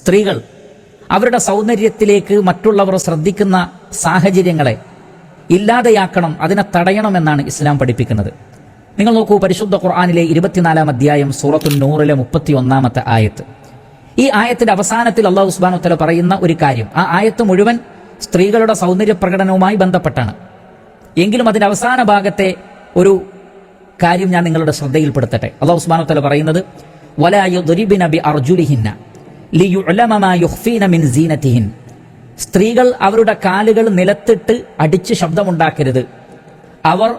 സ്ത്രീകൾ അവരുടെ സൗന്ദര്യത്തിലേക്ക് മറ്റുള്ളവർ ശ്രദ്ധിക്കുന്ന സാഹചര്യങ്ങളെ ഇല്ലാതെയാക്കണം അതിനെ തടയണം എന്നാണ് ഇസ്ലാം പഠിപ്പിക്കുന്നത്. നിങ്ങൾ നോക്കൂ പരിശുദ്ധ ഖുർആാനിലെ ഇരുപത്തിനാലാം അധ്യായം സൂറത്തു നൂറിലെ മുപ്പത്തി ഒന്നാമത്തെ ആയത്ത്. ഈ ആയത്തിന്റെ അവസാനത്തിൽ അള്ളാഹു ഉസ്ബാൻ ഉത്തല പറയുന്ന ഒരു കാര്യം ആ ആയത്ത് മുഴുവൻ സ്ത്രീകളുടെ സൗന്ദര്യ പ്രകടനവുമായി ബന്ധപ്പെട്ടാണ്. എങ്കിലും അതിന്റെ അവസാന ഭാഗത്തെ ഒരു കാര്യം ഞാൻ നിങ്ങളുടെ ശ്രദ്ധയിൽപ്പെടുത്തട്ടെ. അള്ളാഹു സുബാനു ഉത്തല പറയുന്നത് വലായുദ്രിബിന ബി അർജുലിഹിന്ന ലിയുഅലമ മാ യുഖ്ഫീന മിൻ സീനത്തിഹിൻ സ്ത്രീകൾ അവരുടെ കാലുകൾ നിലത്തിട്ട് അടിച്ച് ശബ്ദമുണ്ടാക്കരുത്. അവർ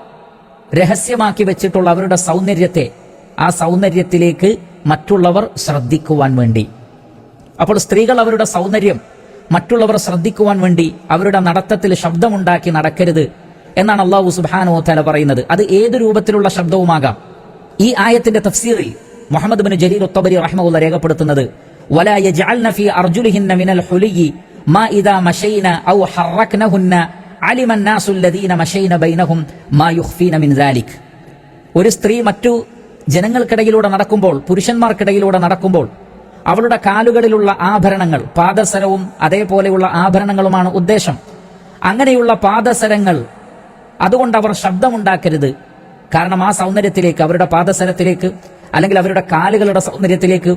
രഹസ്യമാക്കി വെച്ചിട്ടുള്ള അവരുടെ സൗന്ദര്യത്തെ ആ സൗന്ദര്യത്തിലേക്ക് മറ്റുള്ളവർ ശ്രദ്ധിക്കുവാൻ വേണ്ടി. അപ്പോൾ സ്ത്രീകൾ അവരുടെ സൗന്ദര്യം മറ്റുള്ളവർ ശ്രദ്ധിക്കുവാൻ വേണ്ടി അവരുടെ നടത്തത്തിൽ ശബ്ദമുണ്ടാക്കി നടക്കരുത് എന്നാണ് അള്ളാഹു സുബാനോ തല പറയുന്നത്. അത് ഏത് രൂപത്തിലുള്ള ശബ്ദവുമാകാം? ഈ ആയത്തിന്റെ തഫ്സീറിൽ മുഹമ്മദ് ബിൻ ജലീൽ ഒത്തബരി റഹ്മുള്ള രേഖപ്പെടുത്തുന്നത് ولا يجعلن في أرجلهن من الحلي ما إذا مشين أو حركنهن علم الناس الذين مشين بينهم ما يخفين من ذلك ഒരു സ്ത്രീ മറ്റു ജനങ്ങൾക്കിടയിലൂടെ നടക്കുമ്പോൾ പുരുഷന്മാർക്കിടയിലൂടെ നടക്കുമ്പോൾ അവളുടെ കാലുകളിലുള്ള ആഭരണങ്ങൾ പാദസരവും അതേപോലെയുള്ള ആഭരണങ്ങളുമാണ് ഉദ്ദേശം അങ്ങനെയുള്ള പാദസരങ്ങൾ അതുകൊണ്ട് അവർ ശബ്ദമുണ്ടാക്കരുത് കാരണം ആ സൗന്ദര്യത്തിലേക്ക് അവരുടെ പാദസരത്തിലേക്ക് അല്ലെങ്കിൽ അവരുടെ കാലുകളുടെ സൗന്ദര്യത്തിലേക്ക്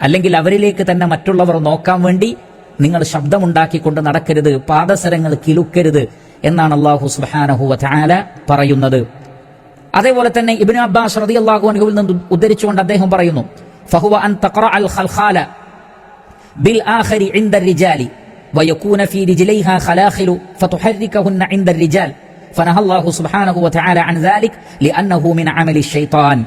അല്ലെങ്കിൽ അവരിലേക്ക് തന്നെ മറ്റുള്ളവർ നോക്കാൻ വേണ്ടി നിങ്ങൾ ശബ്ദമുണ്ടാക്കിക്കൊണ്ട് നടക്കരുത് പാദസരങ്ങൾ കിലുക്കരുത് എന്നാണ് അള്ളാഹു സുബാനഹുവ താല പറയുന്നത്. അതേപോലെ തന്നെ ഇബിൻ അബ്ബാസ് റതി അള്ളാഹു അനുഹുവിൽ നിന്ന് ഉദ്ധരിച്ചുകൊണ്ട് അദ്ദേഹം പറയുന്നു ഫഹുവ അൻ തഖറ അൽ ഖൽഖാല ബിൽ ആഖരി ഇൻദ റിജാലി വയകൂന ഫീ റിജ്ലൈഹാ ഖലാഖിലു ഫതുഹർരികഹുന്ന ഇൻദ റിജാൽ ഫനഹ അല്ലാഹു സുബ്ഹാനഹു വതആല അൻ ദാലിക് ലിഅന്നഹു മിൻ അമലി ശൈത്താൻ.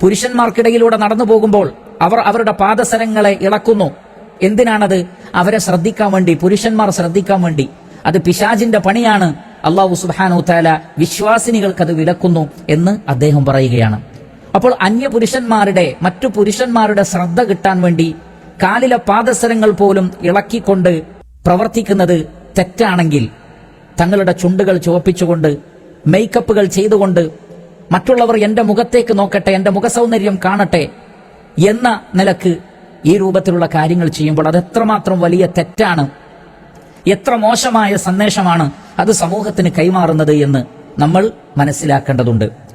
പുരുഷന്മാർക്കിടയിലൂടെ നടന്നു പോകുമ്പോൾ അവർ അവരുടെ പാദസരങ്ങളെ ഇളക്കുന്നു. എന്തിനാണത്? അവരെ ശ്രദ്ധിക്കാൻ വേണ്ടി പുരുഷന്മാർ ശ്രദ്ധിക്കാൻ വേണ്ടി. അത് പിശാജിന്റെ പണിയാണ്. അള്ളാഹു സുബാനു താല വിശ്വാസിനികൾക്ക് അത് വിലക്കുന്നു എന്ന് അദ്ദേഹം പറയുകയാണ്. അപ്പോൾ അന്യ പുരുഷന്മാരുടെ മറ്റു പുരുഷന്മാരുടെ ശ്രദ്ധ കിട്ടാൻ വേണ്ടി കാലിലെ പാദസരങ്ങൾ പോലും ഇളക്കിക്കൊണ്ട് പ്രവർത്തിക്കുന്നത് തെറ്റാണെങ്കിൽ തങ്ങളുടെ ചുണ്ടുകൾ ചുവപ്പിച്ചുകൊണ്ട് മേക്കപ്പുകൾ ചെയ്തുകൊണ്ട് മറ്റുള്ളവർ എന്റെ മുഖത്തേക്ക് നോക്കട്ടെ എന്റെ മുഖസൗന്ദര്യം കാണട്ടെ എന്ന നിലയ്ക്ക് ഈ രൂപത്തിലുള്ള കാര്യങ്ങൾ ചെയ്യുമ്പോൾ അത് എത്രമാത്രം വലിയ തെറ്റാണ്? എത്ര മോശമായ സന്ദേശമാണ് അത് സമൂഹത്തിന് കൈമാറുന്നത് എന്ന് നമ്മൾ മനസ്സിലാക്കേണ്ടതുണ്ട്.